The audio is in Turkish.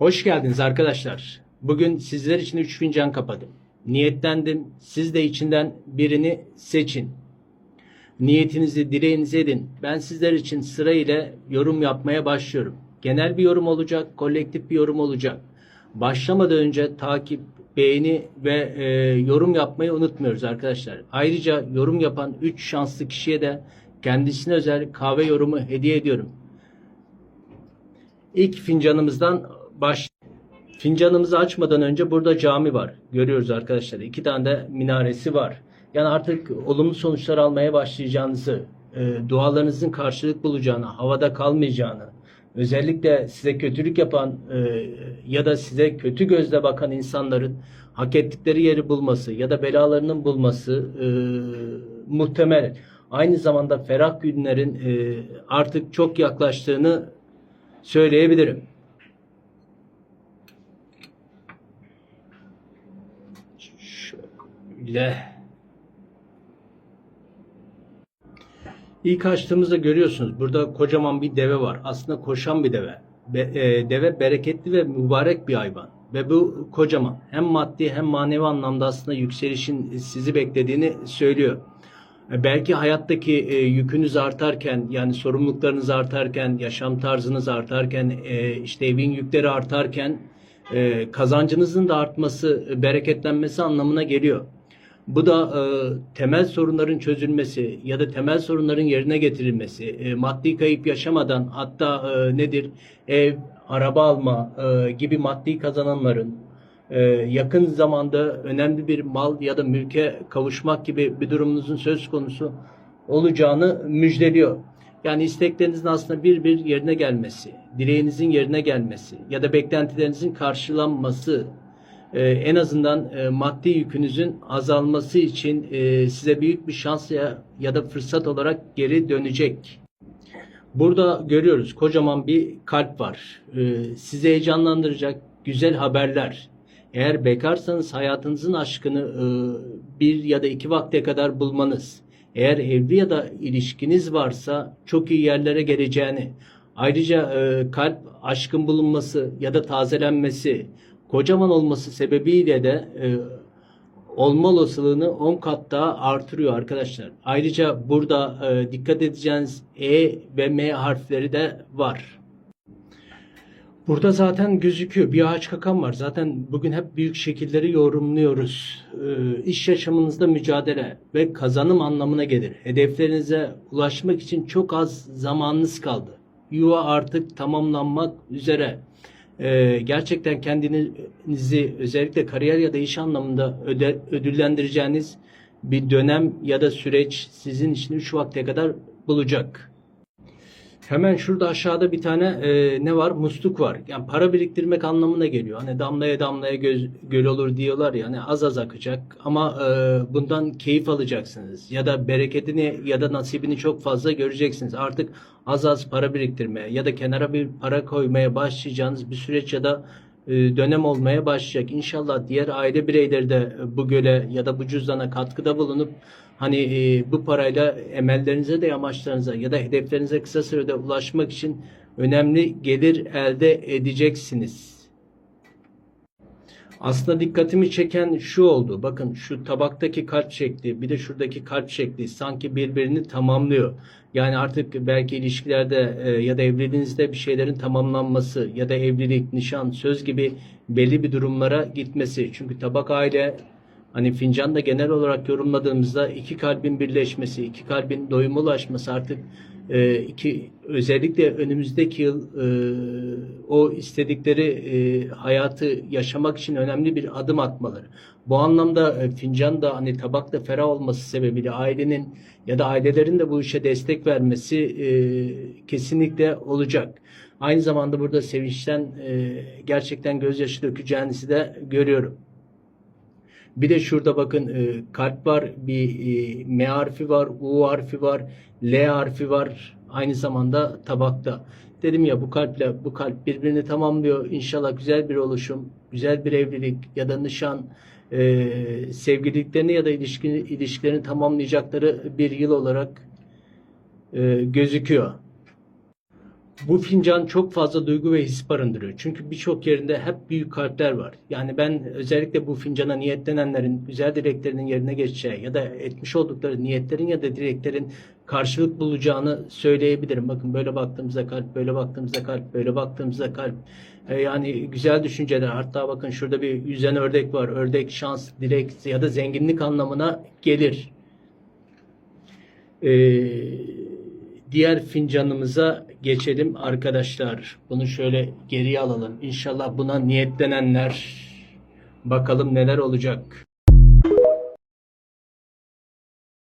Hoş geldiniz arkadaşlar. Bugün sizler için 3 fincan kapadım. Niyetlendim. Siz de içinden birini seçin. Niyetinizi, dileğinizi edin. Ben sizler için sırayla yorum yapmaya başlıyorum. Genel bir yorum olacak, kolektif bir yorum olacak. Başlamadan önce takip, beğeni ve e, yorum yapmayı unutmuyoruz arkadaşlar. Ayrıca yorum yapan 3 şanslı kişiye de kendisine özel kahve yorumu hediye ediyorum. İlk fincanımızdan baş Fincanımızı açmadan önce burada cami var. Görüyoruz arkadaşlar. İki tane de minaresi var. Yani artık olumlu sonuçlar almaya başlayacağınızı, e, dualarınızın karşılık bulacağını, havada kalmayacağını, özellikle size kötülük yapan e, ya da size kötü gözle bakan insanların hak ettikleri yeri bulması ya da belalarının bulması e, muhtemel. Aynı zamanda ferah günlerin e, artık çok yaklaştığını söyleyebilirim. Şöyle. İlk açtığımızda görüyorsunuz burada kocaman bir deve var. Aslında koşan bir deve. Be, e, deve bereketli ve mübarek bir hayvan. Ve bu kocaman. Hem maddi hem manevi anlamda aslında yükselişin sizi beklediğini söylüyor. E, Belki hayattaki e, yükünüz artarken yani sorumluluklarınız artarken, yaşam tarzınız artarken, e, işte evin yükleri artarken e, kazancınızın da artması, e, bereketlenmesi anlamına geliyor. Bu da e, temel sorunların çözülmesi ya da temel sorunların yerine getirilmesi, e, maddi kayıp yaşamadan hatta e, nedir ev, araba alma e, gibi maddi kazananların e, yakın zamanda önemli bir mal ya da mülke kavuşmak gibi bir durumunuzun söz konusu olacağını müjdeliyor. Yani isteklerinizin aslında bir bir yerine gelmesi, dileğinizin yerine gelmesi ya da beklentilerinizin karşılanması e, en azından e, maddi yükünüzün azalması için e, size büyük bir şans ya, ya da fırsat olarak geri dönecek. Burada görüyoruz kocaman bir kalp var. E, sizi heyecanlandıracak güzel haberler. Eğer bekarsanız hayatınızın aşkını e, bir ya da iki vakte kadar bulmanız. Eğer evli ya da ilişkiniz varsa çok iyi yerlere geleceğini. Ayrıca e, kalp aşkın bulunması ya da tazelenmesi, kocaman olması sebebiyle de e, olma olasılığını 10 kat daha artırıyor arkadaşlar. Ayrıca burada e, dikkat edeceğiniz E ve M harfleri de var. Burada zaten gözüküyor. Bir ağaç kakan var. Zaten bugün hep büyük şekilleri yorumluyoruz. Ee, iş yaşamınızda mücadele ve kazanım anlamına gelir. Hedeflerinize ulaşmak için çok az zamanınız kaldı. Yuva artık tamamlanmak üzere. Ee, gerçekten kendinizi özellikle kariyer ya da iş anlamında öde, ödüllendireceğiniz bir dönem ya da süreç sizin için 3 vakte kadar bulacak. Hemen şurada aşağıda bir tane e, ne var? Musluk var. Yani para biriktirmek anlamına geliyor. Hani damlaya damlaya göz, göl olur diyorlar ya. Hani az az akacak ama e, bundan keyif alacaksınız. Ya da bereketini ya da nasibini çok fazla göreceksiniz. Artık az az para biriktirmeye ya da kenara bir para koymaya başlayacağınız bir süreç ya da dönem olmaya başlayacak. İnşallah diğer aile bireyleri de bu göle ya da bu cüzdana katkıda bulunup hani e, bu parayla emellerinize de amaçlarınıza ya da hedeflerinize kısa sürede ulaşmak için önemli gelir elde edeceksiniz. Aslında dikkatimi çeken şu oldu. Bakın şu tabaktaki kalp şekli, bir de şuradaki kalp şekli sanki birbirini tamamlıyor. Yani artık belki ilişkilerde e, ya da evliliğinizde bir şeylerin tamamlanması ya da evlilik, nişan, söz gibi belli bir durumlara gitmesi. Çünkü tabak aile hani fincan da genel olarak yorumladığımızda iki kalbin birleşmesi, iki kalbin doyuma ulaşması artık e, iki özellikle önümüzdeki yıl e, o istedikleri e, hayatı yaşamak için önemli bir adım atmaları. Bu anlamda e, fincan da hani tabakta ferah olması sebebiyle ailenin ya da ailelerin de bu işe destek vermesi e, kesinlikle olacak. Aynı zamanda burada sevinçten e, gerçekten gözyaşı dökeceğinizi de görüyorum. Bir de şurada bakın e, kalp var, bir e, M harfi var, U harfi var, L harfi var. Aynı zamanda tabakta. Dedim ya bu kalple bu kalp birbirini tamamlıyor. İnşallah güzel bir oluşum, güzel bir evlilik ya da nişan, e, sevgililiklerini ya da ilişki, ilişkilerini tamamlayacakları bir yıl olarak e, gözüküyor. Bu fincan çok fazla duygu ve his barındırıyor. Çünkü birçok yerinde hep büyük kalpler var. Yani ben özellikle bu fincana niyetlenenlerin güzel dileklerinin yerine geçeceği ya da etmiş oldukları niyetlerin ya da dileklerin karşılık bulacağını söyleyebilirim. Bakın böyle baktığımızda kalp, böyle baktığımızda kalp, böyle baktığımızda kalp. E, yani güzel düşünceler. Hatta bakın şurada bir yüzen ördek var. Ördek şans, dilek ya da zenginlik anlamına gelir. Ee, diğer fincanımıza geçelim arkadaşlar. Bunu şöyle geriye alalım. İnşallah buna niyetlenenler bakalım neler olacak.